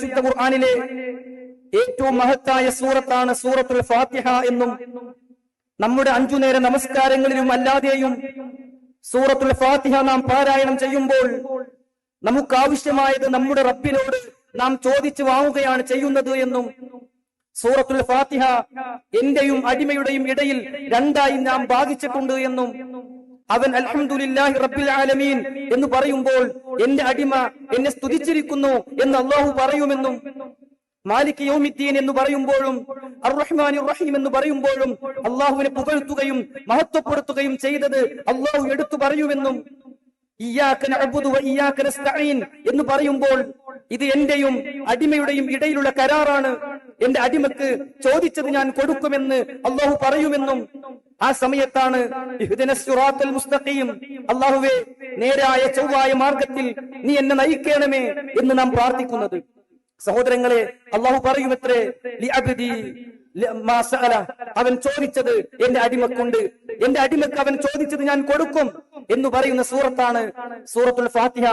വിശുദ്ധ ഖുർആാനിലെ ഏറ്റവും മഹത്തായ സൂറത്താണ് സൂറത്തുൽ ഫാത്തിഹ എന്നും നമ്മുടെ അഞ്ചു നേര നമസ്കാരങ്ങളിലും അല്ലാതെയും സൂറത്തുൽ ഫാത്തിഹ നാം പാരായണം ചെയ്യുമ്പോൾ നമുക്ക് ആവശ്യമായത് നമ്മുടെ റബ്ബിനോട് നാം ചോദിച്ചു വാങ്ങുകയാണ് ചെയ്യുന്നത് എന്നും സൂറത്തുൽ ഫാത്തിഹ എന്റെയും അടിമയുടെയും ഇടയിൽ രണ്ടായി നാം ബാധിച്ചിട്ടുണ്ട് എന്നും അവൻ അൽഹംദുലില്ലാഹി റബ്ബിൽ ആലമീൻ എന്ന് പറയുമ്പോൾ എന്റെ അടിമ എന്നെ സ്തുതിച്ചിരിക്കുന്നു എന്ന് അള്ളാഹു പറയുമെന്നും മാലിക് യൗമിദ്ദീൻ എന്ന് പറയുമ്പോഴും അർറഹ്മാൻ റഹീം എന്ന് പറയുമ്പോഴും അള്ളാഹുവിനെ പുകഴ്ത്തുകയും മഹത്വപ്പെടുത്തുകയും ചെയ്തത് അള്ളാഹു എടുത്തു പറയുമെന്നും എന്ന് പറയുമ്പോൾ ഇത് എന്റെയും അടിമയുടെയും ഇടയിലുള്ള കരാറാണ്. എന്റെ അടിമക്ക് ചോദിച്ചത് ഞാൻ കൊടുക്കുമെന്ന് അള്ളാഹു പറയുമെന്നും ആ സമയത്താണ് മുസ്തഖീം അള്ളാഹുവേ നേരായ ചൊവ്വായ മാർഗത്തിൽ നീ എന്നെ നയിക്കണമേ എന്ന് നാം പ്രാർത്ഥിക്കുന്നത് സഹോദരങ്ങളെ അള്ളാഹു പറയുമത്രേ. അവൻ ചോദിച്ചത് എന്റെ അടിമക്കുണ്ട് എന്റെ അടിമക്ക് അവൻ ചോദിച്ചത് ഞാൻ കൊടുക്കും എന്ന് പറയുന്ന സൂറത്താണ് സൂറത്തുൽ ഫാത്തിഹ